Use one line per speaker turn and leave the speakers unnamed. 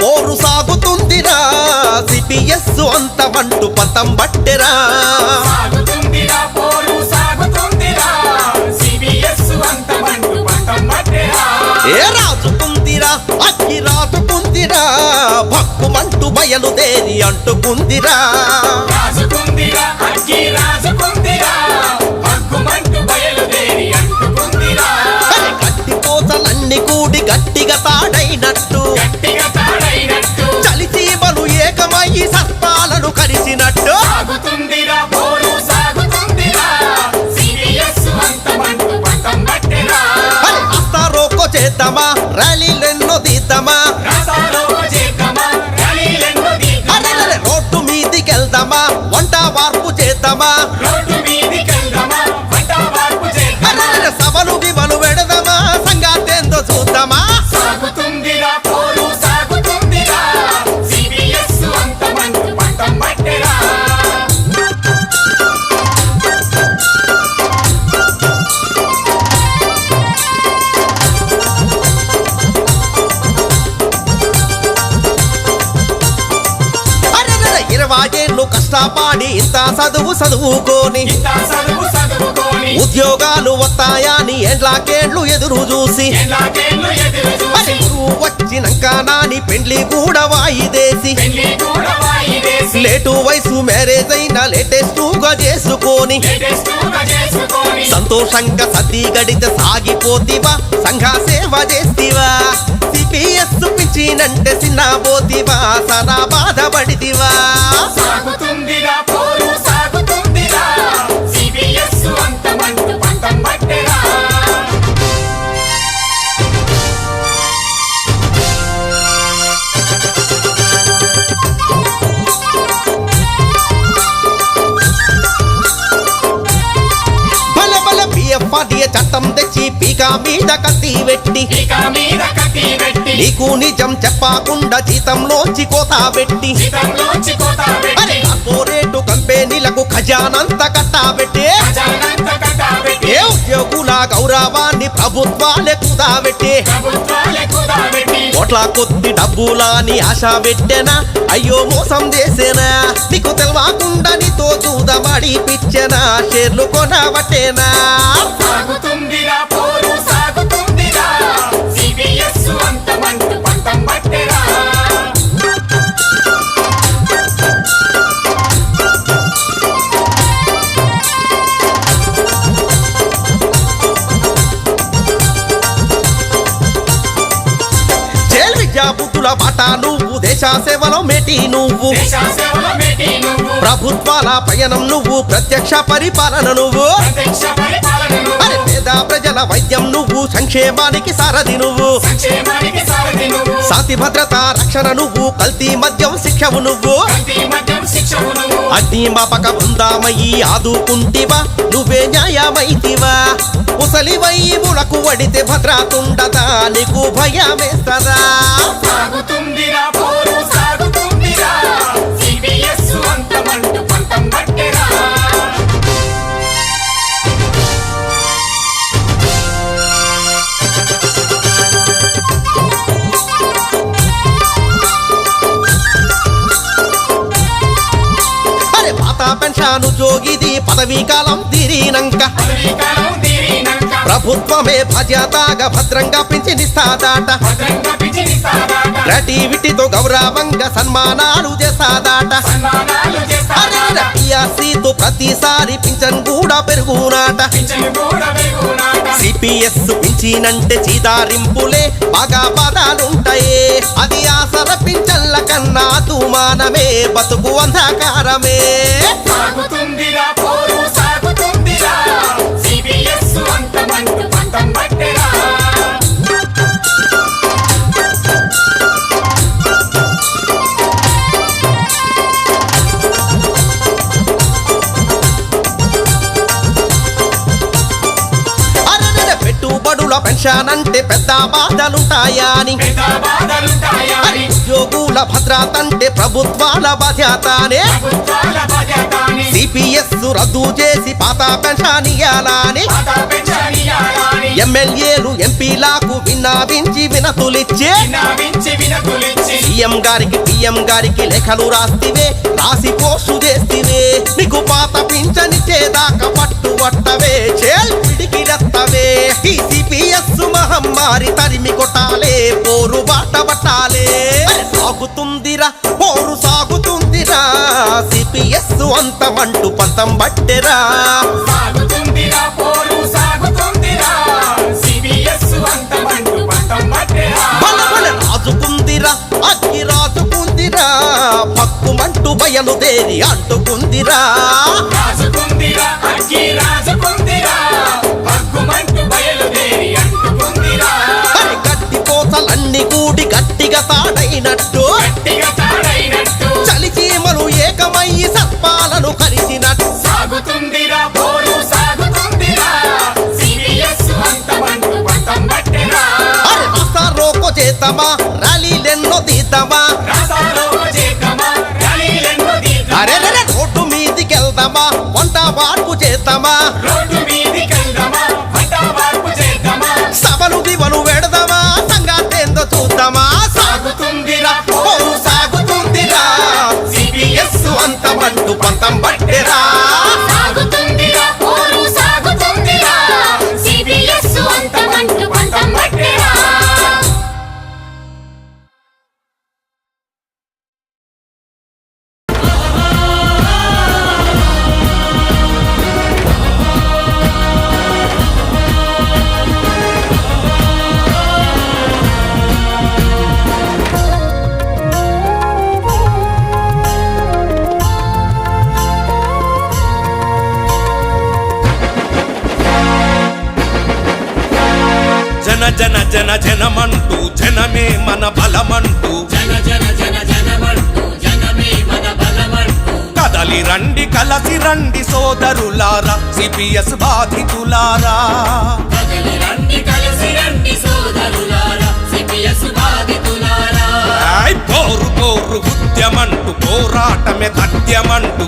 పోరు సాగుతుందిరా సిపిఎస్ అంతమంటూ పతం బట్టెరా.
ఏ రాజుకుందిరా అగ్గి రాజుకుందిరా భక్కుమంటూ బయలుదేరి అంటుకుందిరా. గట్టి కోసలన్నీ కూడి గట్టి ర్యాలీలెన్నో కష్టపడి ఇంత చదువు చదువుకోని. ఉద్యోగాలు వస్తాయని ఎండ్లాకేండ్లు ఎదురు చూసి. వచ్చినాక నాని పెండ్లి కూడా వాయిదేసి లేటు వయసు మ్యారేజ్ అయినా లేటెస్ట్గా చేసుకొని. సంతోషంగా సతీ గడిత సాగిపోతివా సంఘ సేవ చేస్తివా సిపిఎస్ పిచ్చినంటే చిన్న పోతివా సరా బాధపడితివా.
సాగుతుందిరా పోరు
పిఎఫ్ఆర్డియ చట్టం తెచ్చి పీకా మీద కత్తి పెట్టి.
పెట్టి.
నీకు నిజం చెప్పకుండా జీతంలోంచి కోత పెట్టి.
పెట్టి.
కార్పొరేట్ కంపెనీలకు ఖజానంత ఏ ఉద్యోగుల గౌరవాన్ని ప్రభుత్వాలే కుదాబెట్టి కోట్ల కొద్ది డబ్బులని ఆశ పెట్టెనా? అయ్యో మోసం చేసేనా? నీకు తెలవకుండా నీతో చూదమడి పిచ్చెనా షేర్లు కొనబట్టేనా దేశ సేవలో మేటి నువ్వు. ప్రభుత్వాల పయనం నువ్వు ప్రత్యక్ష పరిపాలన నువ్వు. అరే పేద ప్రజల వైద్యం నువ్వు సంక్షేమానికి సారథి నువ్వు. శాంతి భద్రత రక్షణ నువ్వు కల్తీ మద్యం శిక్షవు నువ్వు. అగ్ని మాపక బృందామయ్యి ఆదుకుంటివా నువ్వే న్యాయమైతివా. ముసలివై ములకు వడితే భద్రతుండదా నీకు భయమేస్తదా.
సాగుతుందిరా పాత
పెన్షన్ జోగిది పదవీ కాలం తీరినంక ప్రభుత్వమే బాధ్యతగా భద్రంగా పింఛనిస్తాదాట గ్రాటివిటీతో గౌరవంగా సన్మానాలు చేస్తాదాట. పిఆర్సీతో ప్రతిసారి పింఛన్ కూడా పెరుగునాట. సిపిఎస్ పింఛనంటే చీదారింపులే బాగా పదాలుంటాయే అది ఆసర పింఛన్ల కన్నా తుమానమే బతుకు అంధకారమే.
సాగుతుందిరా పోరు.
పెట్టుబడుల పెన్షన్ అంటే పెద్ద బాధలుంటాయా అని? ఉద్యోగుల భద్రత అంటే ప్రభుత్వాల బాధ్యతనే సిపిఎస్ రద్దు చేసి పాత పెన్షన్ ఇయ్యాలని ఎమ్మెల్యేలు ఎంపీలకు విన్నవించి వినతులిచ్చే?
విన్నవించి వినతులిచ్చి?
సీఎం గారికి పిఎం గారికి లేఖలు రాస్తివే రాసి పోస్టు చేస్తివే. నీకు పాత పింఛనిచ్చేదాకా మహమ్మారి తరిమి కొట్టాలే పోరు బాట పట్టాలే. సాగుతుందిరా పోరు సాగుతుందిరా. సిపిఎస్ అంతమంటూ పంతం బట్టెరా
సిబిఎస్ అంతమంటూ పంతం
బల రాజుకుందిరా అగ్గి రాజుకుందిరా. పక్కుమంటూ బయలుదేరి అంటుకుందిరా.
చేద్దామా ర్యాలీలెన్నో తీద్దామా?
అరే రే రోడ్డు మీదికెళ్దామా? వంట వార్పు చేద్దామా?
రోడ్డు మీదికెళ్దామా పంట మార్పు చేద్దామా
సభలు వివలు వెడదామా సంగాతేందో చూద్దామా?
సాగుతుందిరా
సాగుతుందిరా. సిపిఎస్ అంతమంటూ పంతం బట్టెరా.
జన జన జనమంటూ జనమే మన బలమంటూ కదలి రండి కలసి రండి సోదరులారా సిపిఎస్ బాధితులారా.
పోరు పోరు ఉద్యమంటూ పోరాటమే తథ్యమంటూ.